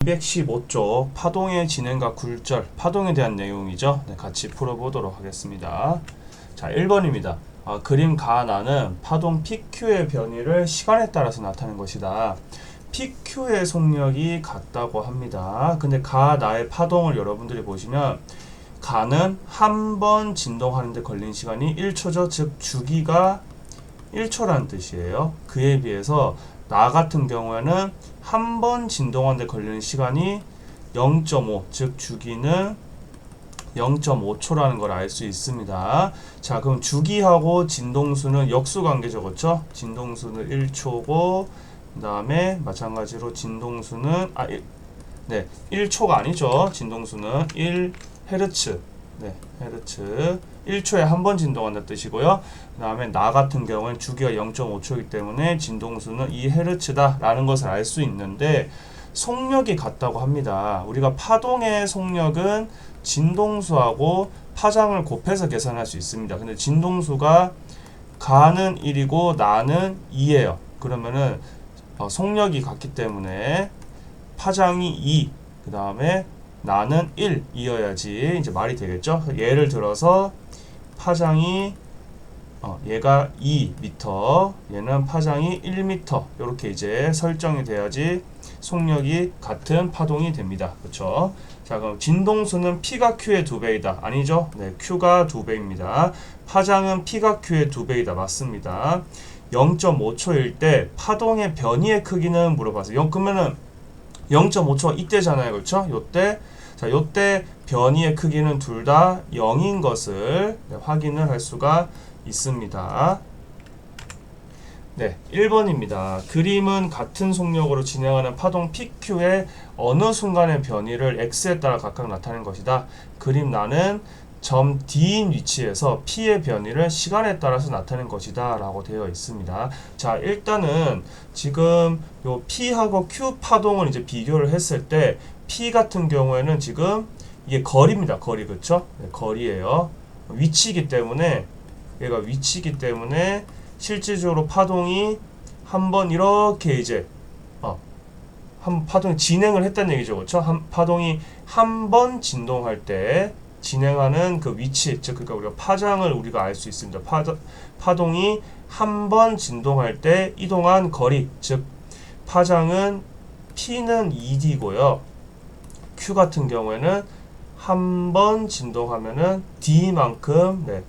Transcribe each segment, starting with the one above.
215쪽 파동의 진행과 굴절, 파동에 대한 내용이죠. 네, 같이 풀어보도록 하겠습니다. 자, 1번입니다. 아, 그림 가나는 파동 PQ의 변이를 시간에 따라서 나타낸 것이다. PQ의 속력이 같다고 합니다. 근데 가나의 파동을 여러분들이 보시면 가는 한 번 진동하는데 걸린 시간이 1초죠. 즉 주기가 1초라는 뜻이에요. 그에 비해서 나 같은 경우에는 한 번 진동하는데 걸리는 시간이 0.5, 즉 주기는 0.5초라는 걸 알 수 있습니다. 자, 그럼 주기하고 진동수는 역수 관계죠, 그렇죠? 진동수는 1초고, 그다음에 마찬가지로 진동수는 아, 1, 네, 1초가 아니죠. 진동수는 1 헤르츠, 네, 헤르츠. 1초에 한 번 진동한다는 뜻이고요. 그 다음에 나 같은 경우는 주기가 0.5초이기 때문에 진동수는 2Hz다 라는 것을 알 수 있는데 속력이 같다고 합니다. 우리가 파동의 속력은 진동수하고 파장을 곱해서 계산할 수 있습니다. 근데 진동수가 가는 1이고 나는 2예요. 그러면은 어, 속력이 같기 때문에 파장이 2, 그 다음에 나는 1 이어야지 이제 말이 되겠죠. 예를 들어서 파장이 어, 얘가 2m, 얘는 파장이 1m 이렇게 이제 설정이 돼야지 속력이 같은 파동이 됩니다. 그렇죠? 자 그럼 진동수는 P가 Q의 두 배이다. 아니죠? 네, Q가 두 배입니다. 파장은 P가 Q의 두 배이다. 맞습니다. 0.5초일 때 파동의 변이의 크기는 물어봤어요. 영 그러면은 0.5초 이때잖아요. 그렇죠? 요때 자, 요때 변이의 크기는 둘 다 0인 것을 네, 확인을 할 수가 있습니다. 네, 1번입니다. 그림은 같은 속력으로 진행하는 파동 PQ의 어느 순간의 변이를 X에 따라 각각 나타낸 것이다. 그림 나는 점 D인 위치에서 P의 변이를 시간에 따라서 나타낸 것이다 라고 되어 있습니다. 자 일단은 지금 요 P하고 Q 파동을 이제 비교를 했을 때 P 같은 경우에는 지금 이게 거리입니다. 거리 그쵸? 네, 거리예요. 위치이기 때문에 얘가 위치이기 때문에 실질적으로 파동이 한번 이렇게 이제 어, 한 파동이 진행을 했다는 얘기죠. 그렇죠? 한 파동이 한 번 진동할 때 진행하는 그 위치, 즉 그러니까 우리가 파장을 우리가 알 수 있습니다. 파, 파동이 한 번 진동할 때 이동한 거리, 즉 파장은 P는 2D고요. Q 같은 경우에는 한 번 진동하면은 D만큼 네,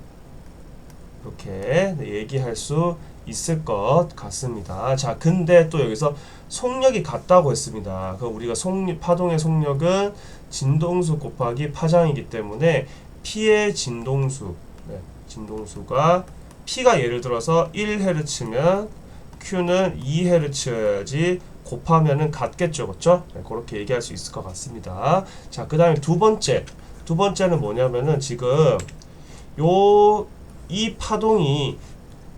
이렇게 네, 얘기할 수 있을 것 같습니다. 자, 근데 또 여기서 속력이 같다고 했습니다. 그 우리가 속력, 파동의 속력은 진동수 곱하기 파장이기 때문에 P의 진동수, 네, 진동수가 P가 예를 들어서 1Hz면 Q는 2Hz지 곱하면은 같겠죠, 그렇죠? 네, 그렇게 얘기할 수 있을 것 같습니다. 자, 그 다음에 두 번째, 두 번째는 뭐냐면은 지금 요 이 파동이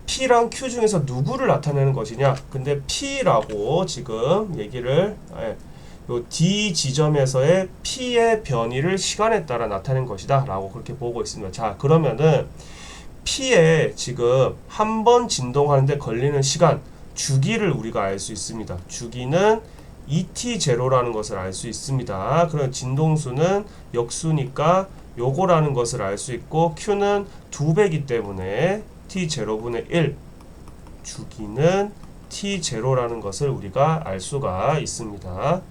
P랑 Q 중에서 누구를 나타내는 것이냐? 근데 P라고 지금 얘기를 예, 요 D 지점에서의 P의 변이를 시간에 따라 나타낸 것이다 라고 그렇게 보고 있습니다. 자 그러면은 P에 지금 한 번 진동하는데 걸리는 시간 주기를 우리가 알 수 있습니다. 주기는 ET0라는 것을 알 수 있습니다. 그럼 진동수는 역수니까 요거라는 것을 알 수 있고 Q는 두 배기 때문에 T0분의 1 주기는 T0라는 것을 우리가 알 수가 있습니다.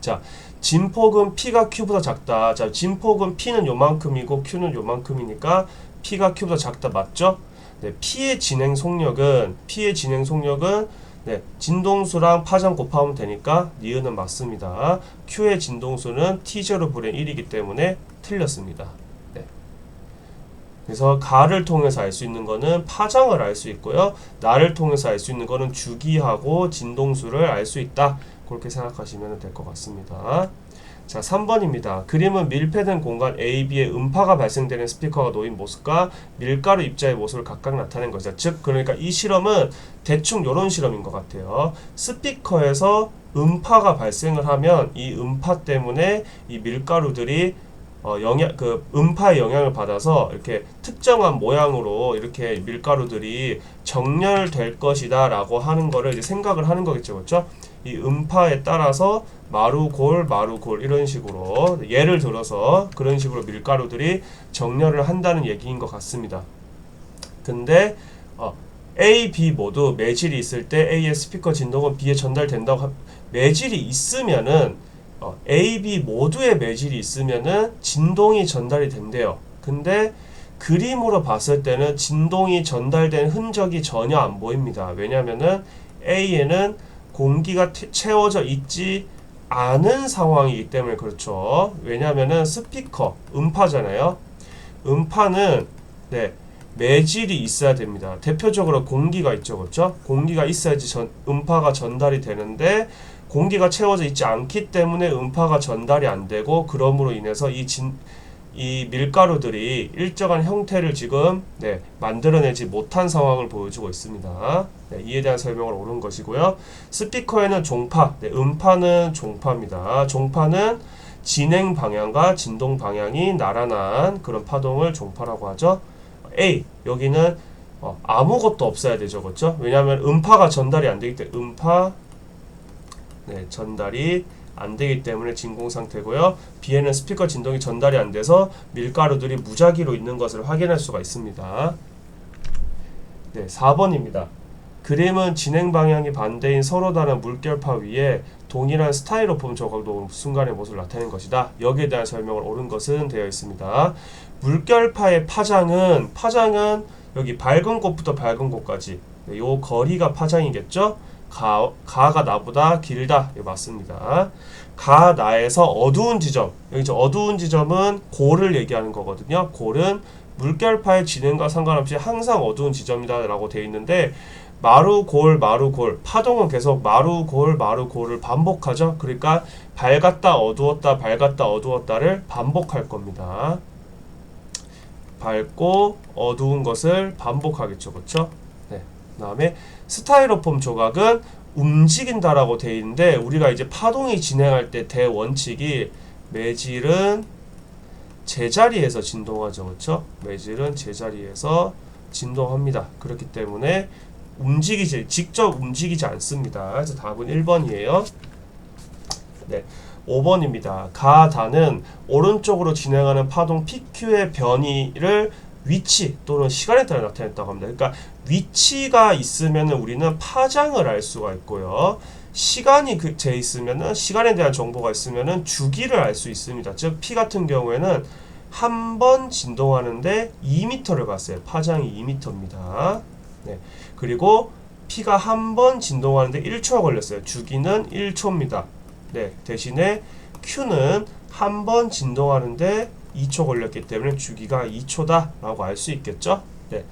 자, 진폭은 P가 Q보다 작다. 자, 진폭은 P는 요만큼이고 Q는 요만큼이니까 P가 Q보다 작다. 맞죠? 네, P의 진행 속력은 P의 진행 속력은 네, 진동수랑 파장 곱하면 되니까 니은은 맞습니다. Q의 진동수는 T0분의 1이기 때문에 틀렸습니다. 네. 그래서 가를 통해서 알 수 있는 거는 파장을 알 수 있고요. 나를 통해서 알 수 있는 거는 주기하고 진동수를 알 수 있다. 그렇게 생각하시면 될 것 같습니다. 자, 3번입니다. 그림은 밀폐된 공간 A, B에 음파가 발생되는 스피커가 놓인 모습과 밀가루 입자의 모습을 각각 나타낸 것이다. 즉, 그러니까 이 실험은 대충 이런 실험인 것 같아요. 스피커에서 음파가 발생을 하면 이 음파 때문에 이 밀가루들이 어, 영향, 그 음파의 영향을 받아서 이렇게 특정한 모양으로 이렇게 밀가루들이 정렬될 것이다라고 하는 거를 이제 생각을 하는 거겠죠, 그렇죠? 이 음파에 따라서 마루골, 마루골 이런 식으로 예를 들어서 그런 식으로 밀가루들이 정렬을 한다는 얘기인 것 같습니다. 근데 어, A, B 모두 매질이 있을 때 A의 스피커 진동은 B에 전달된다고 하, 매질이 있으면은 어, A, B 모두의 매질이 있으면은 진동이 전달이 된대요. 근데 그림으로 봤을 때는 진동이 전달된 흔적이 전혀 안 보입니다. 왜냐면은 A에는 공기가 태- 채워져 있지 않은 상황이기 때문에 그렇죠. 왜냐면은 스피커, 음파잖아요. 음파는 네, 매질이 있어야 됩니다. 대표적으로 공기가 있죠, 그렇죠? 공기가 있어야지 전, 음파가 전달이 되는데 공기가 채워져 있지 않기 때문에 음파가 전달이 안 되고 그럼으로 인해서 이 진, 이 밀가루들이 일정한 형태를 지금 네, 만들어내지 못한 상황을 보여주고 있습니다. 네, 이에 대한 설명을 옳은 것이고요. 스피커에는 종파, 네, 음파는 종파입니다. 종파는 진행 방향과 진동 방향이 나란한 그런 파동을 종파라고 하죠. A 여기는 어, 아무것도 없어야 되죠, 그렇죠? 왜냐하면 음파가 전달이 안 되기 때문에 음파 네, 전달이 안 되기 때문에 진공 상태고요. B에는 스피커 진동이 전달이 안 돼서 밀가루들이 무작위로 있는 것을 확인할 수가 있습니다. 네, 4번입니다. 그림은 진행 방향이 반대인 서로 다른 물결파 위에 동일한 스타일로폼 조각도 순간의 모습을 나타낸 것이다. 여기에 대한 설명을 옳은 것은 되어 있습니다. 물결파의 파장은 파장은 여기 밝은 곳부터 밝은 곳까지 네, 요 거리가 파장이겠죠? 가, 가가 나보다 길다. 예, 맞습니다. 가 나에서 어두운 지점. 여기 저 어두운 지점은 골을 얘기하는 거거든요. 골은 물결파의 진행과 상관없이 항상 어두운 지점이다라고 되어 있는데 마루 골 마루 골 파동은 계속 마루 골 마루 골을 반복하죠. 그러니까 밝았다 어두웠다 밝았다 어두웠다를 반복할 겁니다. 밝고 어두운 것을 반복하겠죠. 그렇죠? 네. 그다음에 스타이로폼 조각은 움직인다라고 되어 있는데 우리가 이제 파동이 진행할 때 대원칙이 매질은 제자리에서 진동하죠. 그렇죠? 매질은 제자리에서 진동합니다. 그렇기 때문에 움직이지 직접 움직이지 않습니다. 그래서 답은 1번이에요. 네. 5번입니다. 가다는 오른쪽으로 진행하는 파동 PQ의 변이를 위치 또는 시간에 따라 나타냈다고 합니다. 그러니까 위치가 있으면 우리는 파장을 알 수가 있고요. 시간이 그재 있으면은 시간에 대한 정보가 있으면은 주기를 알 수 있습니다. 즉 P 같은 경우에는 한 번 진동하는데 2m를 갔어요. 파장이 2m입니다. 네. 그리고 P가 한 번 진동하는데 1초가 걸렸어요. 주기는 1초입니다. 네. 대신에 Q는 한 번 진동하는데 2초 걸렸기 때문에 주기가 2초다라고 알 수 있겠죠? 네.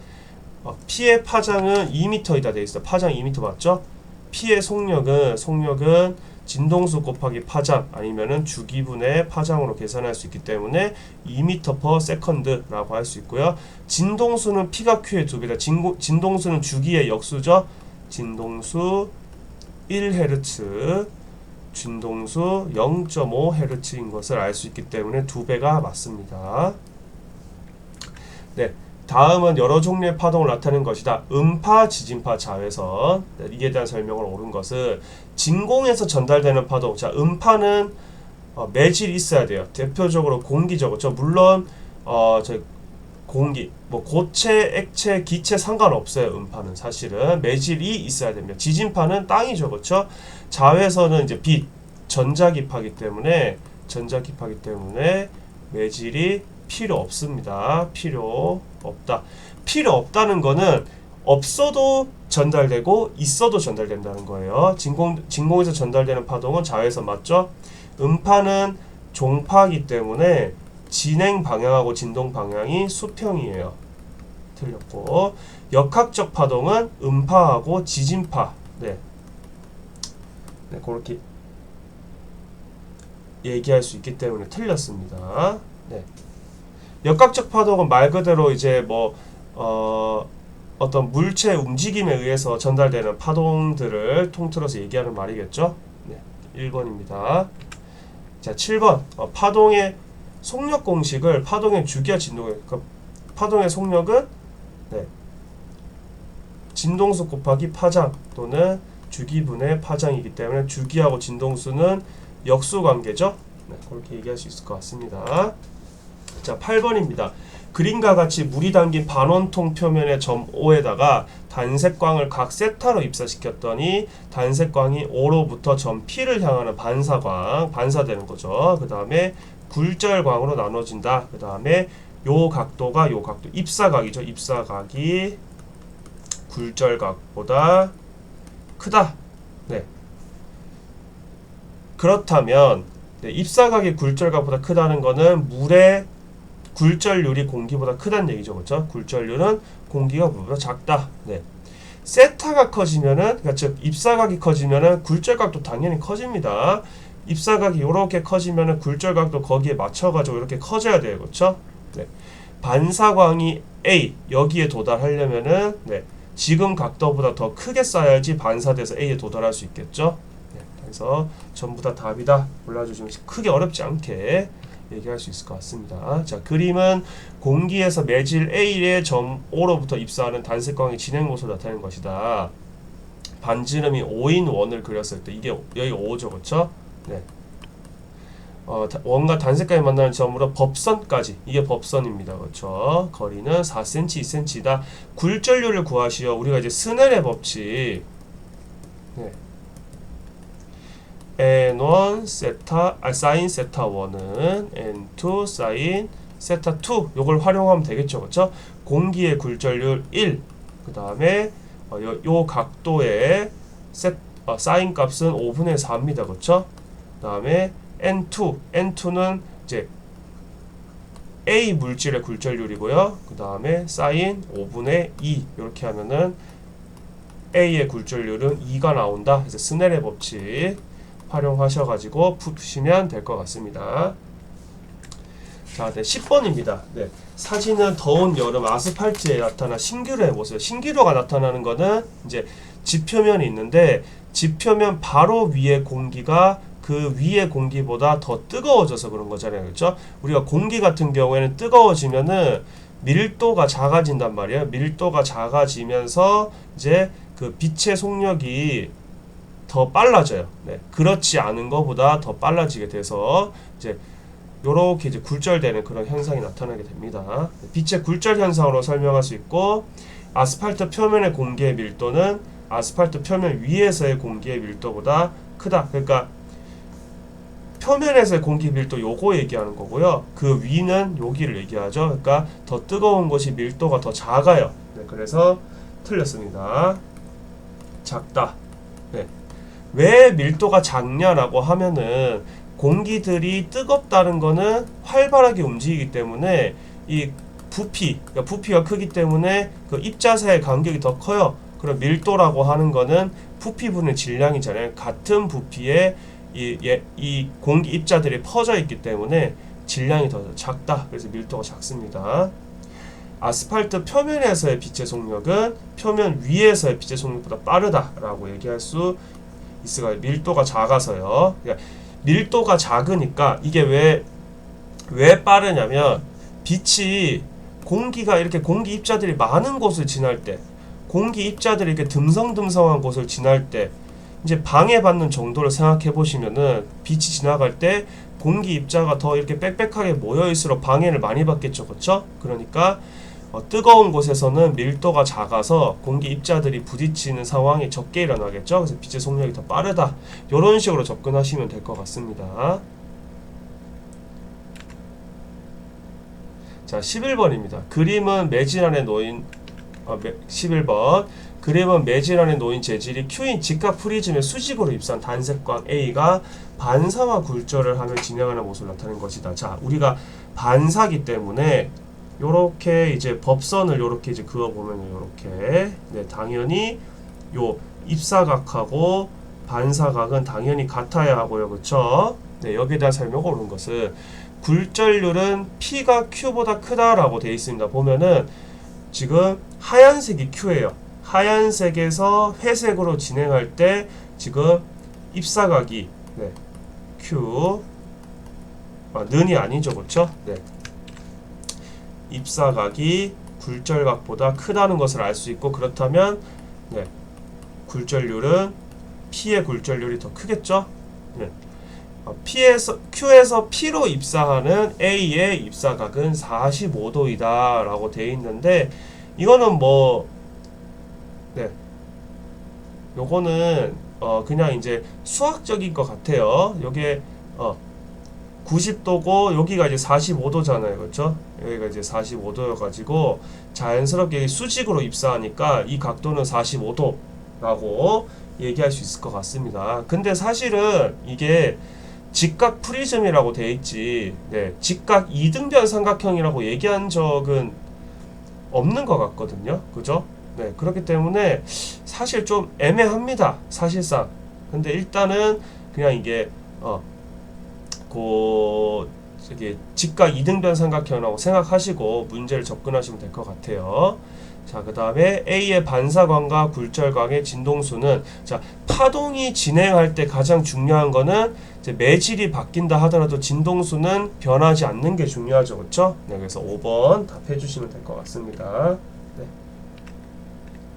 어, P의 파장은 2m이다 돼 있어. 파장 2m 맞죠? P의 속력은 속력은 진동수 곱하기 파장 아니면은 주기분의 파장으로 계산할 수 있기 때문에 2m per second라고 할 수 있고요. 진동수는 P가 Q의 두 배다. 진고, 진동수는 주기의 역수죠. 진동수 1Hz, 진동수 0.5Hz인 것을 알 수 있기 때문에 두 배가 맞습니다. 네. 다음은 여러 종류의 파동을 나타내는 것이다. 음파, 지진파, 자외선. 네, 이에 대한 설명을 옳은 것은 진공에서 전달되는 파동. 자, 음파는 어, 매질이 있어야 돼요. 대표적으로. 그렇죠? 물론 어, 저 공기, 뭐 고체, 액체, 기체 상관없어요. 음파는 사실은 매질이 있어야 됩니다. 지진파는 땅이죠. 그렇죠? 자외선은 이제 빛, 전자기파기 때문에 전자기파기 때문에 매질이 필요 없습니다. 필요 없다. 필요 없다는 거는 없어도 전달되고 있어도 전달된다는 거예요. 진공 진공에서 전달되는 파동은 자외선 맞죠? 음파는 종파기 때문에 진행 방향하고 진동 방향이 수평이에요. 틀렸고 역학적 파동은 음파하고 지진파. 네. 네, 그렇게 얘기할 수 있기 때문에 틀렸습니다. 네. 역학적 파동은 말 그대로 이제 뭐 어, 어떤 물체 움직임에 의해서 전달되는 파동들을 통틀어서 얘기하는 말이겠죠. 네, 1번입니다. 자, 7번 어, 파동의 속력 공식을 파동의 주기와 진동의 그 파동의 속력은 네, 진동수 곱하기 파장 또는 주기분의 파장이기 때문에 주기하고 진동수는 역수 관계죠. 네, 그렇게 얘기할 수 있을 것 같습니다. 자, 8번입니다. 그림과 같이 물이 담긴 반원통 표면의 점 O에다가 단색광을 각 세타로 입사시켰더니 단색광이 O로부터 점 P를 향하는 반사광, 반사되는 거죠. 그 다음에 굴절광으로 나눠진다. 그 다음에 요 각도가 요 각도, 입사각이죠. 입사각이 굴절각보다 크다. 네. 그렇다면 네, 입사각이 굴절각보다 크다는 거는 물의 굴절률이 공기보다 크다는 얘기죠. 그렇죠? 굴절률은 공기가 물보다 작다. 네. 세타가 커지면은 그러니까 즉 입사각이 커지면은 굴절각도 당연히 커집니다. 입사각이 이렇게 커지면은 굴절각도 거기에 맞춰 가지고 이렇게 커져야 돼요. 그렇죠? 네. 반사광이 A 여기에 도달하려면은 네. 지금 각도보다 더 크게 쌓여야지 반사돼서 A에 도달할 수 있겠죠. 네. 그래서 전부 다 답이다 골라주시면 크게 어렵지 않게 얘기할 수 있을 것 같습니다. 자, 그림은 공기에서 매질 A의 점 O로부터 입사하는 단색광의 진행 모습을 나타내는 것이다. 반지름이 5인 원을 그렸을 때 이게 여기 5죠, 그렇죠? 네. 어, 다- 원과 단색광이 만나는 점으로 법선까지 이게 법선입니다, 그렇죠? 거리는 4cm, 2cm다. 굴절률을 구하시오. 우리가 이제 스넬의 법칙. 네. n1 세타 아 사인 세타 1은 n2 사인 세타 2 요걸 활용하면 되겠죠. 그렇죠? 공기의 굴절률 1. 그다음에 어, 요, 요 각도의 세, 어, 사인 값은 5분의 4입니다. 그렇죠? 그다음에 n2 n2는 이제 A 물질의 굴절률이고요. 그 다음에 사인 5분의 2 이렇게 하면은 A의 굴절률은 2가 나온다. 그래서 스넬의 법칙 활용하셔가지고 푸시면 될 것 같습니다. 자, 네, 10번입니다. 네, 사진은 더운 여름 아스팔트에 나타난 신기루의 모습. 신기루가 나타나는 거는 이제 지표면이 있는데 지표면 바로 위에 공기가 그 위에 공기보다 더 뜨거워져서 그런 거잖아요. 그렇죠? 우리가 공기 같은 경우에는 뜨거워지면은 밀도가 작아진단 말이에요. 밀도가 작아지면서 이제 그 빛의 속력이 더 빨라져요. 네. 그렇지 않은 것보다 더 빨라지게 돼서 이제 요렇게 이제 굴절되는 그런 현상이 나타나게 됩니다. 빛의 굴절 현상으로 설명할 수 있고 아스팔트 표면의 공기의 밀도는 아스팔트 표면 위에서의 공기의 밀도보다 크다. 그러니까 표면에서의 공기 밀도 요거 얘기하는 거고요. 그 위는 여기를 얘기하죠. 그러니까 더 뜨거운 곳이 밀도가 더 작아요. 네, 그래서 틀렸습니다. 작다. 네. 왜 밀도가 작냐라고 하면은 공기들이 뜨겁다는 거는 활발하게 움직이기 때문에 이 부피, 그러니까 부피가 크기 때문에 그 입자사의 간격이 더 커요. 그럼 밀도라고 하는 거는 부피 분의 질량이잖아요. 같은 부피에 이, 예, 이 공기 입자들이 퍼져 있기 때문에 질량이 더 작다. 그래서 밀도가 작습니다. 아스팔트 표면에서의 빛의 속력은 표면 위에서의 빛의 속력보다 빠르다라고 얘기할 수 있어요. 밀도가 작아서요. 그러니까 밀도가 작으니까 이게 왜, 왜 빠르냐면 빛이 공기가 이렇게 공기 입자들이 많은 곳을 지날 때 공기 입자들이 이렇게 듬성듬성한 곳을 지날 때 이제 방해받는 정도를 생각해 보시면은 빛이 지나갈 때 공기 입자가 더 이렇게 빽빽하게 모여 있을수록 방해를 많이 받겠죠. 그렇죠? 그러니까 어, 뜨거운 곳에서는 밀도가 작아서 공기 입자들이 부딪히는 상황이 적게 일어나겠죠. 그래서 빛의 속력이 더 빠르다. 이런 식으로 접근하시면 될 것 같습니다. 자, 11번입니다. 그림은 매질 안에 놓인 어, 매, 11번. 그림은 매질 안에 놓인 재질이 Q인 직각 프리즘의 수직으로 입산 단색광 A가 반사와 굴절을 하며 진행하는 모습을 나타내는 것이다. 자, 우리가 반사기 때문에 요렇게 이제 법선을 요렇게 이제 그어 보면 요렇게. 네 당연히 요 입사각하고 반사각은 당연히 같아야 하고요. 그쵸? 네 여기에 대한 설명을 옳은 것은 굴절률은 P가 Q보다 크다라고 되어 있습니다. 보면은 지금 하얀색이 Q예요 하얀색에서 회색으로 진행할 때 지금 입사각이 네 Q 아, 는이 아니죠 그쵸 네 입사각이 굴절각보다 크다는 것을 알 수 있고 그렇다면 네, 굴절률은 P의 굴절률이 더 크겠죠. 네. 어, P에서 Q에서 P로 입사하는 A의 입사각은 45도이다라고 돼 있는데 이거는 뭐 네. 요거는 어 그냥 이제 수학적인 것 같아요. 요게 어 90도고 여기가 이제 45도잖아요. 그렇죠? 여기가 이제 45도여 가지고 자연스럽게 수직으로 입사하니까 이 각도는 45도라고 얘기할 수 있을 것 같습니다. 근데 사실은 이게 직각 프리즘이라고 돼 있지. 네. 직각 이등변 삼각형이라고 얘기한 적은 없는 것 같거든요. 그죠? 네. 그렇기 때문에 사실 좀 애매합니다. 사실상. 근데 일단은 그냥 이게 어 고 저기 직각 이등변 삼각형이라고 생각하시고 문제를 접근하시면 될 것 같아요. 자, 그 다음에 A의 반사광과 굴절광의 진동수는 자 파동이 진행할 때 가장 중요한 거는 이제 매질이 바뀐다 하더라도 진동수는 변하지 않는 게 중요하죠, 그렇죠? 네, 그래서 5번 답해 주시면 될 것 같습니다.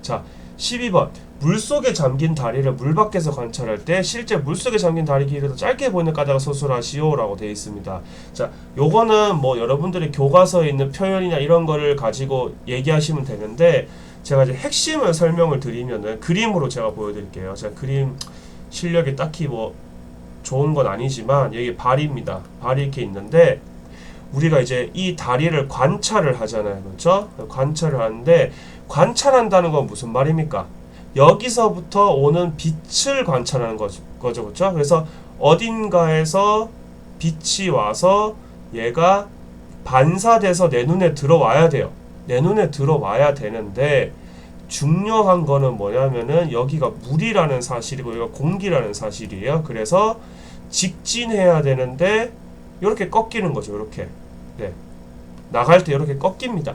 네. 자, 12번 물속에 잠긴 다리를 물 밖에서 관찰할 때 실제 물속에 잠긴 다리 길이가 더 짧게 보이는 까닭을 소술하시오 라고 되어 있습니다. 자, 요거는 뭐 여러분들이 교과서에 있는 표현이나 이런 거를 가지고 얘기하시면 되는데 제가 이제 핵심을 설명을 드리면은 그림으로 제가 보여드릴게요. 제가 그림 실력이 딱히 뭐 좋은 건 아니지만 여기 발입니다. 발이 이렇게 있는데 우리가 이제 이 다리를 관찰을 하잖아요. 그렇죠? 관찰을 하는데 관찰한다는 건 무슨 말입니까? 여기서부터 오는 빛을 관찰하는 거죠. 그렇죠? 그래서 어딘가에서 빛이 와서 얘가 반사돼서 내 눈에 들어와야 돼요. 내 눈에 들어와야 되는데 중요한 거는 뭐냐면은 여기가 물이라는 사실이고 여기가 공기라는 사실이에요. 그래서 직진해야 되는데 이렇게 꺾이는 거죠. 이렇게. 네. 나갈 때 이렇게 꺾입니다.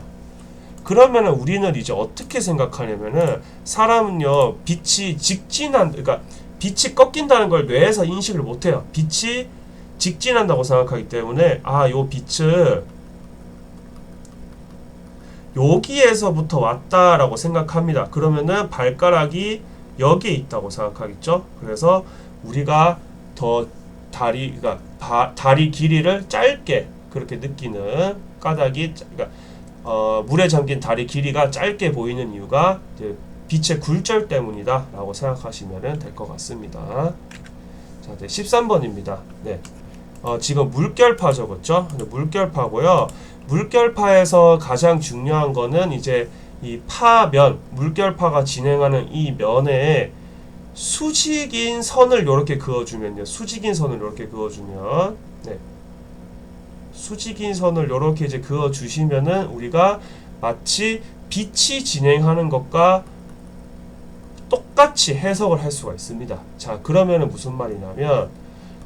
그러면은 우리는 이제 어떻게 생각하냐면은 사람은요 빛이 직진한 그러니까 빛이 꺾인다는 걸 뇌에서 인식을 못해요. 빛이 직진한다고 생각하기 때문에 아 요 빛을 여기에서부터 왔다라고 생각합니다. 그러면은 발가락이 여기에 있다고 생각하겠죠. 그래서 우리가 더 다리 그러니까 바, 다리 길이를 짧게 그렇게 느끼는 까닭이 그러니까 어, 물에 잠긴 다리 길이가 짧게 보이는 이유가 빛의 굴절 때문이다 라고 생각하시면 될 것 같습니다. 자, 네, 13번입니다. 네. 어, 지금 물결파 적었죠? 물결파고요. 물결파에서 가장 중요한 거는 이제 이 파면, 물결파가 진행하는 이 면에 수직인 선을 이렇게 그어주면요. 수직인 선을 이렇게 그어주면, 네. 수직인 선을 이렇게 이제 그어 주시면은 우리가 마치 빛이 진행하는 것과 똑같이 해석을 할 수가 있습니다. 자, 그러면은 무슨 말이냐면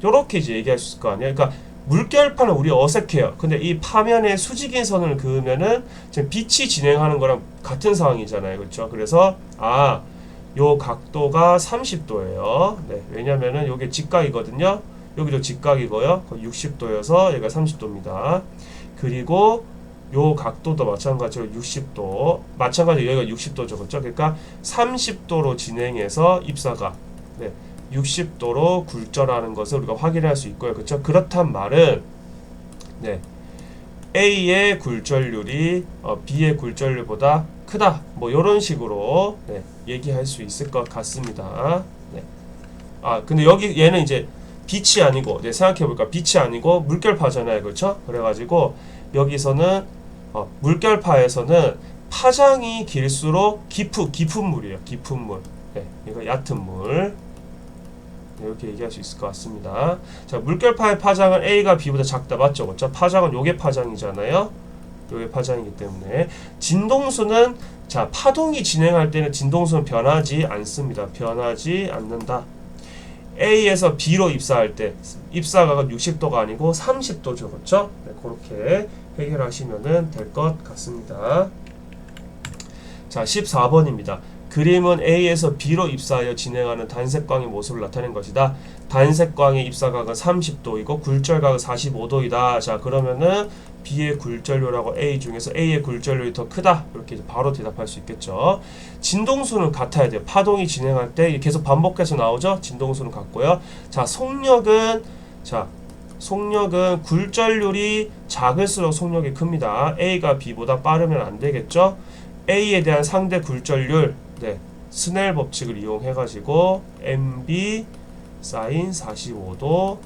이렇게 이제 얘기할 수 있을 거 아니에요. 그러니까 물결파는 우리 어색해요. 근데 이 파면에 수직인 선을 그으면은 지금 빛이 진행하는 거랑 같은 상황이잖아요. 그렇죠? 그래서 아, 요 각도가 30도예요. 네. 왜냐면은 요게 직각이거든요. 여기도 직각이고요. 60도여서 얘가 30도입니다. 그리고 요 각도도 마찬가지로 60도. 마찬가지로 여기가 60도죠. 그렇죠? 그러니까 30도로 진행해서 입사가 네. 60도로 굴절하는 것을 우리가 확인할 수 있고요. 그렇죠? 그렇단 말은 네. A의 굴절률이 어, B의 굴절률보다 크다. 뭐 이런 식으로 네, 얘기할 수 있을 것 같습니다. 네. 아 근데 여기 얘는 이제 빛이 아니고 네, 생각해볼까. 빛이 아니고 물결파잖아요. 그렇죠? 그래가지고 여기서는 어, 물결파에서는 파장이 길수록 깊은 깊은 물이에요. 깊은 물. 네, 이거 얕은 물. 네, 이렇게 얘기할 수 있을 것 같습니다. 자 물결파의 파장은 A가 B보다 작다. 맞죠? 그렇죠? 파장은 요게 파장이잖아요. 요게 파장이기 때문에. 진동수는 자 파동이 진행할 때는 진동수는 변하지 않습니다. 변하지 않는다 A에서 B로 입사할 때 입사각은 60도가 아니고 30도죠. 그렇죠? 네, 그렇게 해결하시면 될 것 같습니다. 자, 14번입니다. 그림은 A에서 B로 입사하여 진행하는 단색광의 모습을 나타낸 것이다. 단색광의 입사각은 30도이고 굴절각은 45도이다. 자, 그러면은 B의 굴절률하고 A 중에서 A의 굴절률이 더 크다. 이렇게 바로 대답할 수 있겠죠. 진동수는 같아야 돼요. 파동이 진행할 때 계속 반복해서 나오죠. 진동수는 같고요. 자, 속력은 자, 속력은 굴절률이 작을수록 속력이 큽니다. A가 B보다 빠르면 안 되겠죠? A에 대한 상대 굴절률, 네, 스넬 법칙을 이용해 가지고 MB 사인 45도,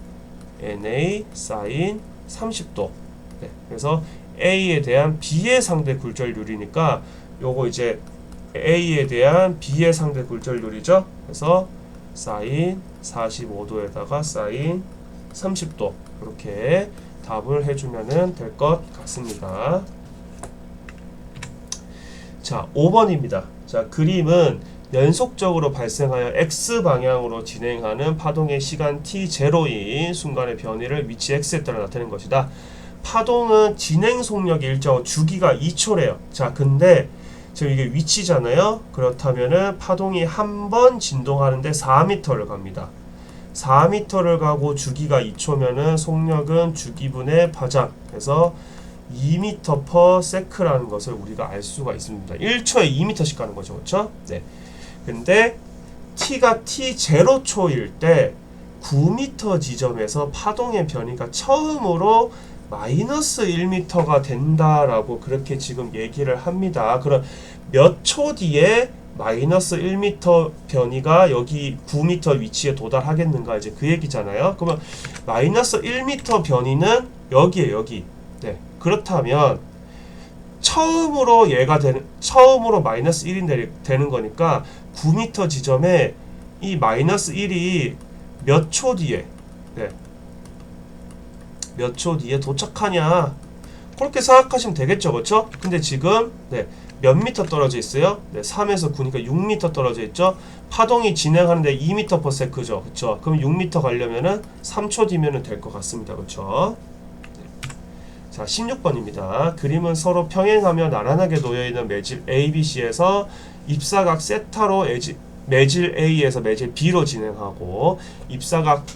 NA 사인 30도. 네, 그래서 A에 대한 B의 상대 굴절률이니까 요거 이제 A에 대한 B의 상대 굴절률이죠. 그래서 사인 45도에다가 사인 30도 이렇게 답을 해주면은 될것 같습니다. 자, 5번입니다. 자, 그림은 연속적으로 발생하여 x 방향으로 진행하는 파동의 시간 t0인 순간의 변이를 위치 x에 따라 나타내는 것이다. 파동은 진행 속력이 일정 주기가 2초래요. 자, 근데 지금 이게 위치잖아요. 그렇다면은 파동이 한 번 진동하는데 4m를 갑니다. 4m를 가고 주기가 2초면은 속력은 주기분의 파장. 그래서 2m per sec라는 것을 우리가 알 수가 있습니다. 1초에 2m씩 가는 거죠. 그렇죠? 네. 근데 t가 t0초일 때 9m 지점에서 파동의 변이가 처음으로 마이너스 1m가 된다라고 그렇게 지금 얘기를 합니다. 그럼 몇 초 뒤에 마이너스 1m 변이가 여기 9m 위치에 도달하겠는가 이제 그 얘기잖아요. 그러면 마이너스 1m 변이는 여기에 여기. 네. 그렇다면 처음으로 얘가 되는 처음으로 마이너스 1이 되는 거니까 9m 지점에 이 마이너스 1이 몇 초 뒤에 네. 몇 초 뒤에 도착하냐 그렇게 생각하시면 되겠죠 그렇죠? 근데 지금 네, 몇 미터 떨어져 있어요? 네, 3에서 9니까 6미터 떨어져 있죠 파동이 진행하는데 2미터 per sec죠 그렇죠? 그럼 6미터 가려면은 3초 뒤면은 될 것 같습니다 그렇죠? 자, 16번입니다. 그림은 서로 평행하며 나란하게 놓여있는 매질 ABC에서 입사각 세타로 매질 A에서 매질 B로 진행하고 입사각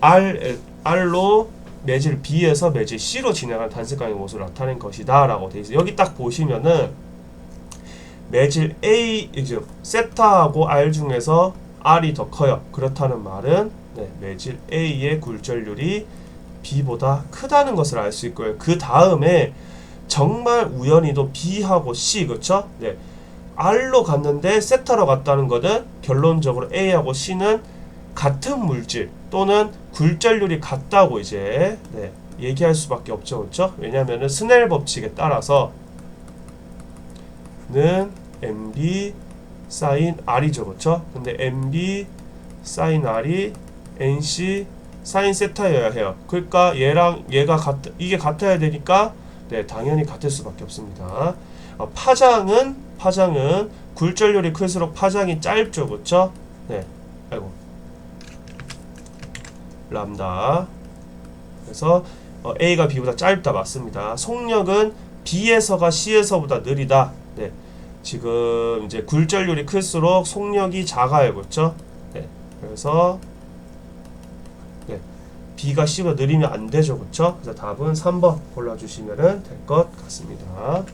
R, R로 매질 B에서 매질 C로 진행하는 단색광의 모습을 나타낸 것이다 라고 되어 있어요. 여기 딱 보시면은 매질 A, 이제 세타하고 R 중에서 R이 더 커요. 그렇다는 말은 네, 매질 A의 굴절률이 B보다 크다는 것을 알 수 있고요. 그 다음에 정말 우연히도 B하고 C 그렇죠? 네. R로 갔는데 세타로 갔다는 것은 결론적으로 A하고 C는 같은 물질 또는 굴절률이 같다고 이제 네, 얘기할 수밖에 없죠. 그렇죠? 왜냐하면 스넬 법칙에 따라서 는 MB 사인 R이죠. 그렇죠? 근데 MB 사인 R이 NC 사인 세타여야 해요. 그러니까 얘랑 얘가 같 이게 같아야 되니까 네 당연히 같을 수밖에 없습니다. 어, 파장은 파장은 굴절률이 클수록 파장이 짧죠, 그렇죠? 네, 아이고 람다. 그래서 어, A가 B보다 짧다 맞습니다. 속력은 B에서가 C에서보다 느리다. 네, 지금 이제 굴절률이 클수록 속력이 작아요, 그렇죠? 네, 그래서 B가 C보다 느리면 안 되죠. 그쵸? 그래서 답은 3번 골라주시면 될 것 같습니다.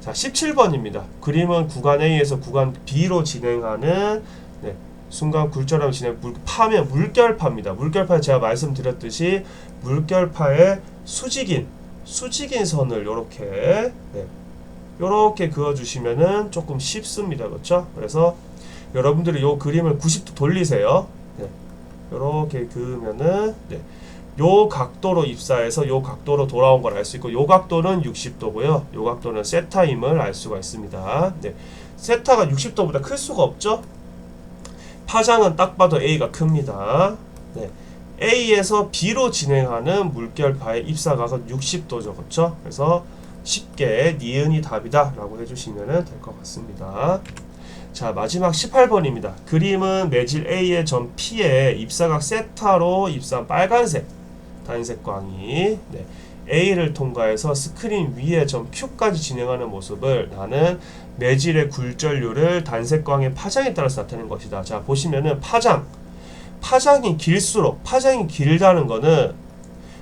자, 17번입니다. 그림은 구간 A에서 구간 B로 진행하는 네, 순간 굴절하면 진행 물, 파면 물결파입니다. 물결파 제가 말씀드렸듯이 물결파의 수직인 수직인 선을 이렇게 네, 이렇게 그어주시면은 조금 쉽습니다. 그렇죠? 그래서 여러분들이 이 그림을 90도 돌리세요. 이렇게 그으면은 네. 요 각도로 입사해서 요 각도로 돌아온 걸 알 수 있고 요 각도는 60도고요. 요 각도는 세타임을 알 수가 있습니다. 네. 세타가 60도보다 클 수가 없죠. 파장은 딱 봐도 A가 큽니다. 네. A에서 B로 진행하는 물결파의 입사각은 60도죠. 그렇죠? 그래서 쉽게 니은이 답이다 라고 해주시면 될 것 같습니다. 자 마지막 18번입니다. 그림은 매질 A의 점 P에 입사각 세타로 입사한 빨간색 단색 광이 네, A를 통과해서 스크린 위에 점 Q까지 진행하는 모습을 나는 매질의 굴절률을 단색 광의 파장에 따라서 나타내는 것이다. 자 보시면은 파장 파장이 길수록 파장이 길다는 거는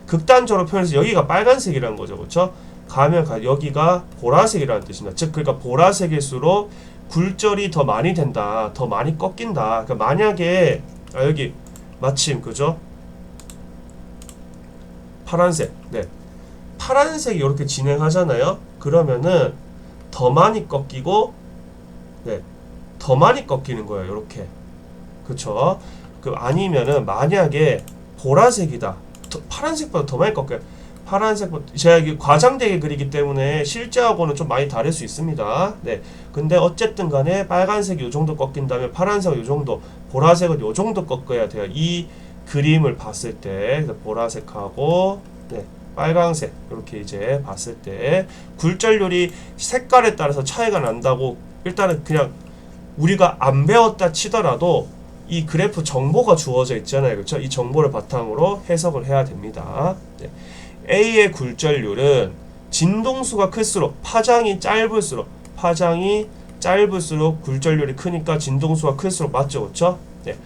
극단적으로 표현해서 여기가 빨간색이라는 거죠. 그렇죠? 가면 가 여기가 보라색이라는 뜻입니다. 즉 그러니까 보라색일수록 굴절이 더 많이 된다. 더 많이 꺾인다. 그러니까 만약에 아 여기 마침 그죠? 파란색. 네. 파란색이 이렇게 진행하잖아요. 그러면은 더 많이 꺾이고 네. 더 많이 꺾이는 거예요. 이렇게. 그쵸? 그 아니면은 만약에 보라색이다. 더- 파란색보다 더 많이 꺾여요. 파란색보다 제가 이게 과장되게 그리기 때문에 실제하고는 좀 많이 다를 수 있습니다. 네. 근데 어쨌든 간에 빨간색이 요 정도 꺾인다면 파란색은 요 정도, 보라색은 요 정도 꺾어야 돼요. 이 그림을 봤을 때 보라색하고 네, 빨강색 이렇게 이제 봤을 때 굴절률이 색깔에 따라서 차이가 난다고 일단은 그냥 우리가 안 배웠다 치더라도 이 그래프 정보가 주어져 있잖아요. 그렇죠? 이 정보를 바탕으로 해석을 해야 됩니다. 네. A의 굴절률은 진동수가 클수록 파장이 짧을수록 파장이 짧을수록 굴절률이 크니까 진동수가 클수록 맞죠, 그렇죠? 네.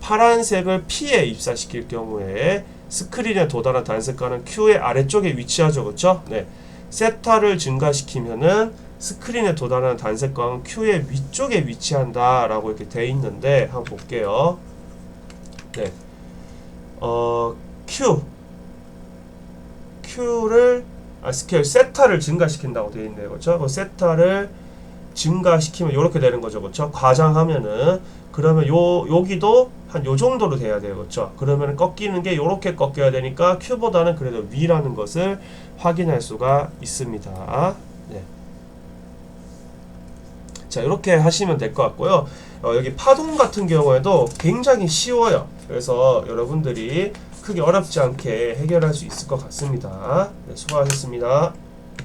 파란색을 P에 입사시킬 경우에 스크린에 도달한 단색깔은 Q의 아래쪽에 위치하죠, 그렇죠? 네. 세타를 증가시키면은 스크린에 도달하는 단색광은 Q의 위쪽에 위치한다 라고 이렇게 돼 있는데 한번 볼게요. 네. 어, Q Q를 아 스케일 세타를 증가시킨다고 되어 있네요. 그렇죠? 그 세타를 증가시키면 이렇게 되는 거죠. 그렇죠? 과장하면은 그러면 요 여기도 한 요 정도로 돼야 돼요. 그렇죠? 그러면 꺾이는 게 요렇게 꺾여야 되니까 Q보다는 그래도 위라는 것을 확인할 수가 있습니다. 네. 자, 이렇게 하시면 될 것 같고요. 어, 여기 파동 같은 경우에도 굉장히 쉬워요. 그래서 여러분들이 크게 어렵지 않게 해결할 수 있을 것 같습니다. 네, 수고하셨습니다.